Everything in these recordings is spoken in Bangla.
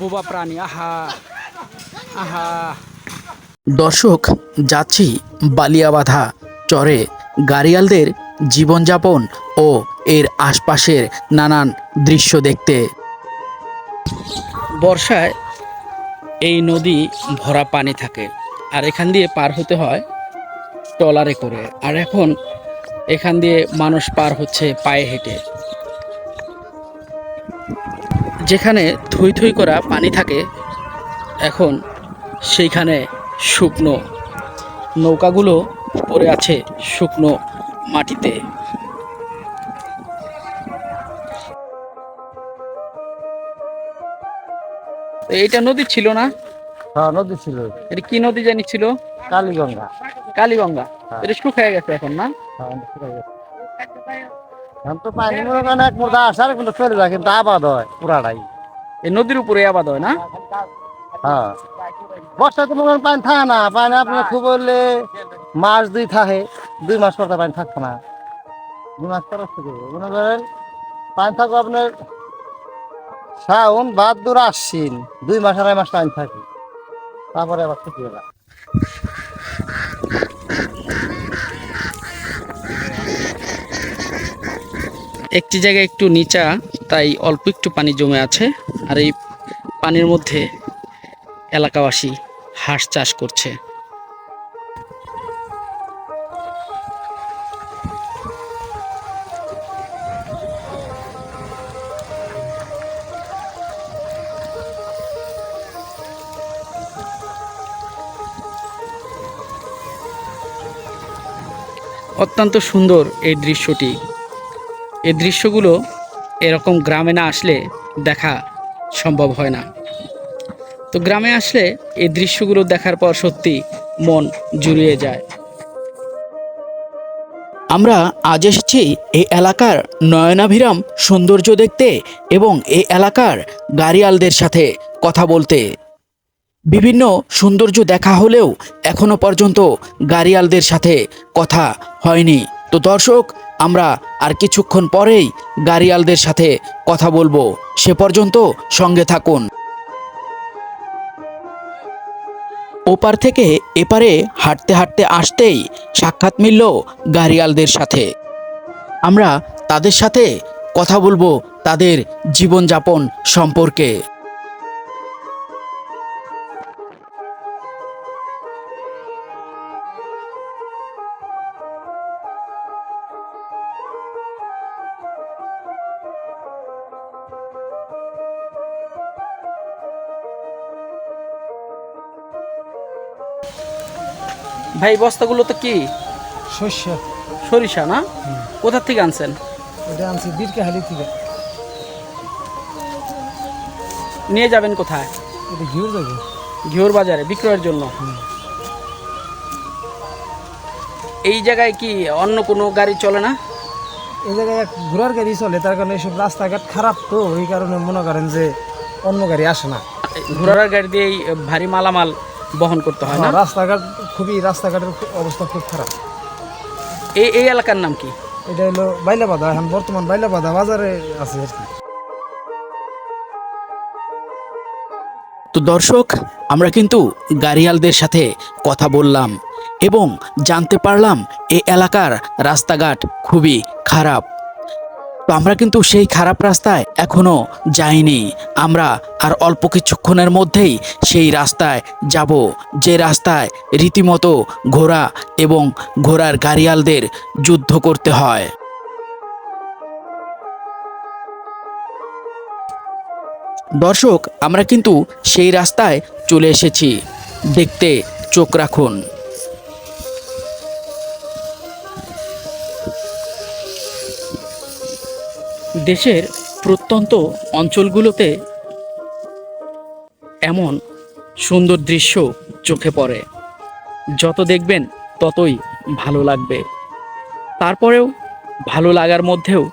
বোবা প্রাণী, আহা আহা। দর্শক, যাচ্ছি বালিয়াবাধা চরে। গাড়িয়ালদের জীবনযাপন ও এর আশপাশের নানান দৃশ্য দেখতে। বর্ষায় এই নদী ভরা পানি থাকে, আর এখান দিয়ে পার হতে হয় ট্রলারে করে। আর এখন এখান দিয়ে মানুষ পার হচ্ছে পায়ে হেঁটে। যেখানে থই থই করা পানি থাকে এখন সেইখানে শুকনো নৌকাগুলো পড়ে আছে শুকনো মাটিতে। এইটা নদী ছিল না? হ্যাঁ নদী ছিল। এটা কি নদী জানি ছিল? কালীগঙ্গা। কালীগঙ্গা। এটা শুকিয়ে গেছে এখন না? হ্যাঁ, শুকাই গেছে। এখন তো পানি মনে করেন এক আসার কিন্তু চলে যায় কিন্তু আবাদ হয় পুরাটাই। এই নদীর উপরে আবাদ হয় না? হ্যাঁ। বর্ষা তো মনে করেন পানি থাকে না পানি আপনার খুব হলে মাস দুই থাকে দুই মাস পর তো পানি থাকতো না। দুই মাস পর মনে করেন পানি থাকব আপনার শাওন বাদ দূর আশ্বিন দুই মাস আড়াই মাস পানি থাকে। তারপরে আবার একটি জায়গায় একটু নিচা, তাই অল্প একটু পানি জমে আছে। আর এই পানির মধ্যে এলাকাবাসী হাঁস চাষ করছে। অত্যন্ত সুন্দর এই দৃশ্যটি। এই দৃশ্যগুলো এরকম গ্রামে না আসলে দেখা সম্ভব হয় না। তো গ্রামে আসলে এই দৃশ্যগুলো দেখার পর সত্যি মন জুড়িয়ে যায়। আমরা আজ এসেছি এই এলাকার নয়নাভিরাম সৌন্দর্য দেখতে এবং এই এলাকার গাড়িয়ালদের সাথে কথা বলতে। বিভিন্ন সৌন্দর্য দেখা হলেও এখনও পর্যন্ত গাড়িয়ালদের সাথে কথা হয়নি। তো দর্শক আমরা আর কিছুক্ষণ পরেই গাড়িয়ালদের সাথে কথা বলব। সে পর্যন্ত সঙ্গে থাকুন। ওপার থেকে এপারে হাঁটতে হাঁটতে আসতেই সাক্ষাৎ মিলল গাড়িয়ালদের সাথে। আমরা তাদের সাথে কথা বলব তাদের জীবনযাপন সম্পর্কে। ভাই বস্তাগুলো তো কি? শস্য সরিষা না? কোথা থেকে আনছেন? এটা আনছি বীরকাহালি থেকে। নিয়ে যাবেন কোথায়? এটা ঘিউর যাবে। ঘিওর বাজারে বিক্রয়ের জন্য। এই জায়গায় কি অন্য কোনো গাড়ি চলে না? এই জায়গায় এক ঘোড়ার গাড়ি চলে তার কারণে এইসব রাস্তাঘাট খারাপ তো এই কারণে মনে করেন যে অন্য গাড়ি আসে না। ঘোড়ার গাড়ি দিয়ে এই ভারী মালামাল বহন করতে হয় না? রাস্তাঘাট খুবই রাস্তাঘাটের খুব- অবস্থা খুব খারাপ। এই এই এলাকার নাম কি? এটা হলো বাইলাবাদা এখন বর্তমান বাইলাবাদা বাজারে আছে আর কি। তো দর্শক আমরা কিন্তু গাড়িয়ালদের সাথে কথা বললাম এবং জানতে পারলাম এই এলাকার রাস্তাঘাট খুবই খারাপ। তো আমরা কিন্তু সেই খারাপ রাস্তায় এখনও যাইনি। আমরা আর অল্প কিছুক্ষণের মধ্যেই সেই রাস্তায় যাব, যে রাস্তায় রীতিমতো ঘোড়া এবং ঘোড়ার গাড়িয়ালদের যুদ্ধ করতে হয়। দর্শক, আমরা কিন্তু সেই রাস্তায় চলে এসেছি। দেখতে চোখ রাখুন। দেশের প্রত্যন্ত অঞ্চলগুলোতে এমন সুন্দর দৃশ্য চোখে পড়ে। যত দেখবেন, ততই ভালো লাগবে। তারপরেও ভালো লাগার মধ্যেও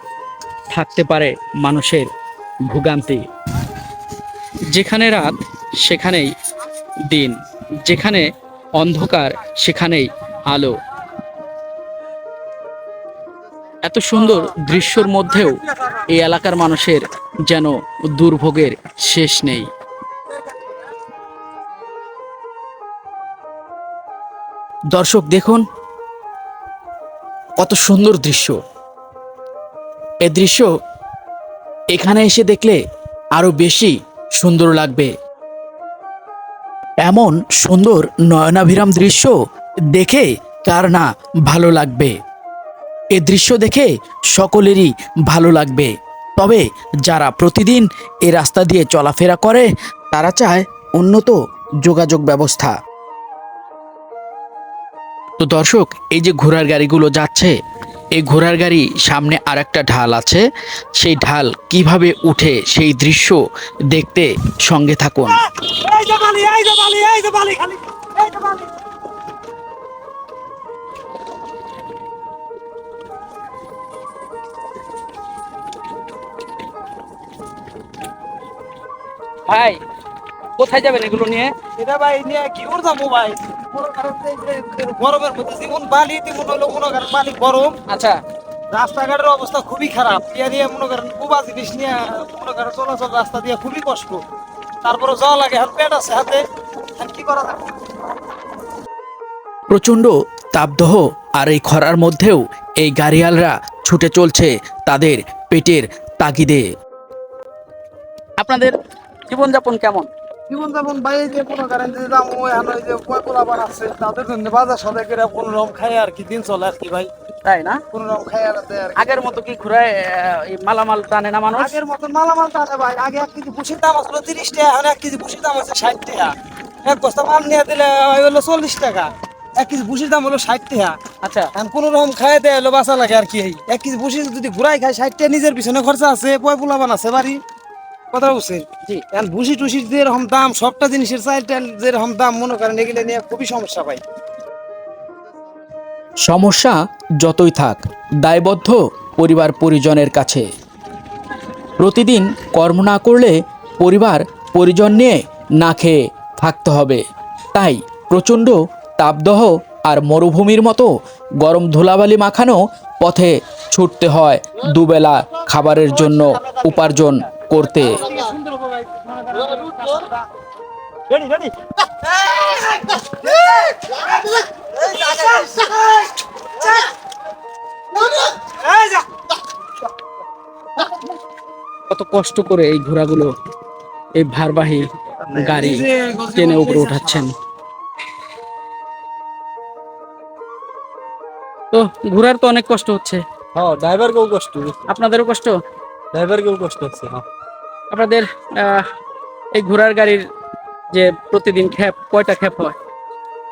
থাকতে পারে মানুষের ভোগান্তি। যেখানে রাত, সেখানেই দিন। যেখানে অন্ধকার, সেখানেই আলো। এত সুন্দর দৃশ্যর মধ্যেও এই এলাকার মানুষের যেন দুর্ভোগের শেষ নেই। দর্শক দেখুন, কত সুন্দর দৃশ্য। এ দৃশ্য এখানে এসে দেখলে আরও বেশি সুন্দর লাগবে। এমন সুন্দর নয়নাভিরাম দৃশ্য দেখে কার না ভালো লাগবে। এ দৃশ্য দেখে সকলেরই ভালো লাগবে। তবে যারা প্রতিদিন এ রাস্তা দিয়ে চলাফেরা করে, তারা চায় উন্নত যোগাযোগ ব্যবস্থা। তো দর্শক, এই যে ঘোড়ার গাড়িগুলো যাচ্ছে এই ঘোড়ার গাড়ি সামনে আর একটা ঢাল আছে। সেই ঢাল কীভাবে উঠে সেই দৃশ্য দেখতে সঙ্গে থাকুন। ভাই কোথায় যাবেন এগুলো নিয়ে? এটা ভাই নিয়ে কি করতাম ভাই গরমের মধ্যে যেমন বালি তেমন হলো মনে করেন বালি গরম। আচ্ছা। রাস্তাঘাটের অবস্থা খুবই খারাপ। ইয়া নিয়ে মনে করেন কুবা জিনিস নিয়ে মনে করেন চলাচল রাস্তা দিয়ে খুবই কষ্ট। তারপরে যাওয়া লাগে হাত পেট আছে হাতে। আর কি করা যাবে প্রচণ্ড তাপদহ আর এই খরার মধ্যেও এই গাড়িয়ালরা ছুটে চলছে তাদের পেটের তাগিদে। আপনাদের জীবনযাপন কেমন? জীবন যেমন ভাই এই যে মনে করেন দাম ওই এই যে পোলাবার আছে তাদের জন্য বাজার সদাই করে কোনো রকম খায় আর কি দিন চলে আর কি ভাই। তাই না? কোনো রকম খায় আর আগের মতো কি ঘুরায় মালামাল টানে না মানুষ? আগের মতন মালামাল টানে ভাই আগে এক কেজি ভুসির দাম আসলো তিরিশ টাকা এখন এক কেজি ভুসির দাম আছে ষাট টাকা। এক বস্তা মাল নিয়ে দিলে ওই হলো চল্লিশ টাকা এক কেজি ভুসির দাম হলো ষাট টাকা। আচ্ছা। এখন কোনো রকম খায় দেয় হলো বাঁচা লাগে আর কি এক কেজি ভুসি যদি ঘুরাই খায় ষাট টাকা নিজের পিছনে খরচা আছে পয় পোলাবান আছে বাড়ি কথা বলছে জি। এখন ভুসি টুসির যেরকম দাম সবটা জিনিসের চাল টাল যেরকম দাম মনে করেন এগুলো নিয়ে খুবই সমস্যা ভাই। সমস্যা যতই থাক দায়বদ্ধ পরিবার পরিজনের কাছে। প্রতিদিন কর্ম না করলে পরিবার পরিজন নিয়ে না খেয়ে থাকতে হবে। তাই প্রচণ্ড তাপদহ আর মরুভূমির মতো গরম ধুলাবালি মাখানো পথে ছুটতে হয় দুবেলা খাবারের জন্য উপার্জন। করতে। কত কষ্ট করে এই ঘোড়াগুলো এই ভারবাহী গাড়ি টেনে উপরে উঠাচ্ছেন। তো ঘোড়ার তো অনেক কষ্ট হচ্ছে। হ্যাঁ ড্রাইভারকেও কষ্ট। আপনাদেরও কষ্ট? ড্রাইভারকেও কষ্ট হচ্ছে হ্যাঁ। আপনাদের আহ, এই ঘোড়ার গাড়ির যে প্রতিদিন খ্যাপ কয়টা খ্যাপ হয়?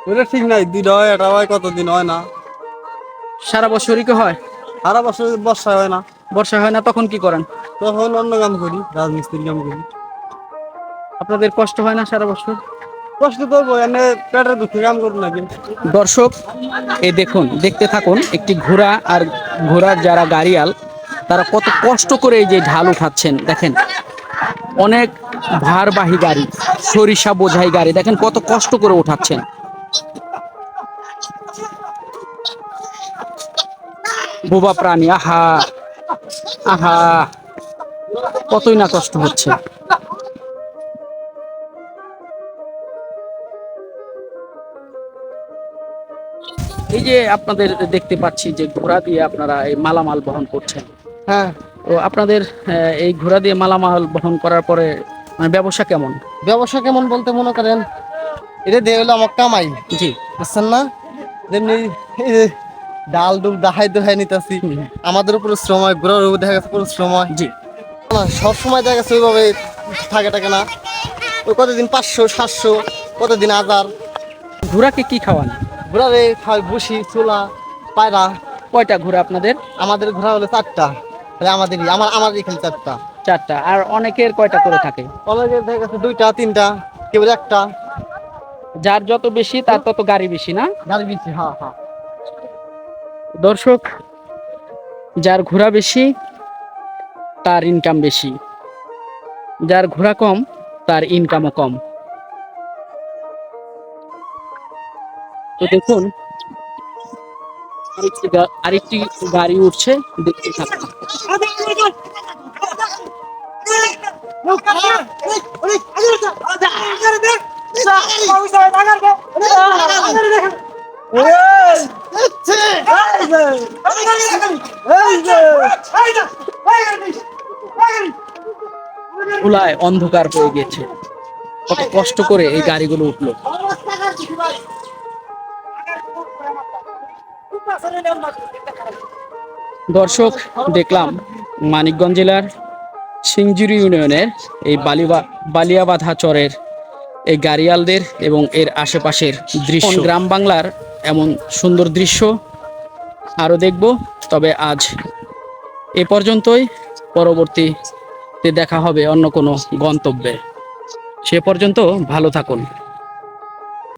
ওটা ঠিক নাই দিন হয় এটা হয় কতদিন হয় না। সারা বছরই কি হয়? সারা বছর বর্ষা হয় না। বর্ষা হয় না তখন কি করেন? তখন অন্য কাম করি রাজমিস্ত্রি কাম করি। আপনাদের কষ্ট হয় না সারা বছর? কষ্ট করব এনে পেটের দুঃখে কাম করব নাকি দর্শক এই দেখুন দেখতে থাকুন একটি ঘোড়া আর ঘোড়ার যারা গাড়িয়াল তারা কত কষ্ট করে এই যে ঢাল উঠাচ্ছেন। দেখেন অনেক ভারবাহী গাড়ি, সরিষা বোঝাই গাড়ি। দেখেন কত কষ্ট করে উঠাচ্ছেন। বোবা প্রাণী, আহা আহা, কতই না কষ্ট হচ্ছে। এই যে আপনাদের দেখতে পাচ্ছি যে ঘোড়া দিয়ে আপনারা এই মালামাল বহন করছেন। হ্যাঁ। তো আপনাদের এই ঘোড়া দিয়ে মালামাল বহন করার পরে মানে ব্যবসা কেমন? ব্যবসা কেমন বলতে মনে করেন? এটা দিয়ে হলো আমার কামাই। জি। বুঝছেন না? যেমনি ডাল ডুল দাহাই দোহাই নিতেছি। আমাদের উপর শ্রম হয় ঘোরার উপর দেখা গেছে পুরো শ্রম হয় জি। না সব সময় দেখা গেছে ওইভাবে থাকে থাকে না। ওই কতদিন পাঁচশো সাতশো কতদিন হাজার? ঘোড়াকে কি খাওয়ান? ঘোরারে খাওয়াই বসি চোলা পায়রা। কয়টা ঘোড়া আপনাদের? আমাদের ঘোরা হলো চারটা। তাহলে আমাদেরই আমার আমার এখানে চারটা। চারটা আর অনেকের কয়টা করে থাকে? অনেকের দেখা গেছে দুইটা তিনটা কেবল একটা। যার যত বেশি তার তত গাড়ি বেশি না? গাড়ি বিচি হ্যাঁ হ্যাঁ। দর্শক যার ঘোড়া বেশি তার ইনকাম বেশি। যার ঘোড়া কম তার ইনকামও কম। তো দেখুন আরেকটি আরেকটি গাড়ি উঠছে, দেখতে থাকুন। অন্ধকার হয়ে গেছে। কত কষ্ট করে এই গাড়িগুলো উঠল। দর্শক দেখলাম মানিকগঞ্জ জেলার সিংজুরি ইউনিয়নের এই বালিবা বালিয়াবাধা চরের এই গাড়িয়ালদের এবং এর আশেপাশের দৃশ্য। গ্রাম বাংলার এমন সুন্দর দৃশ্য আরও দেখব তবে আজ এ পর্যন্তই। পরবর্তীতে দেখা হবে অন্য কোনো গন্তব্যে। সে পর্যন্ত ভালো থাকুন।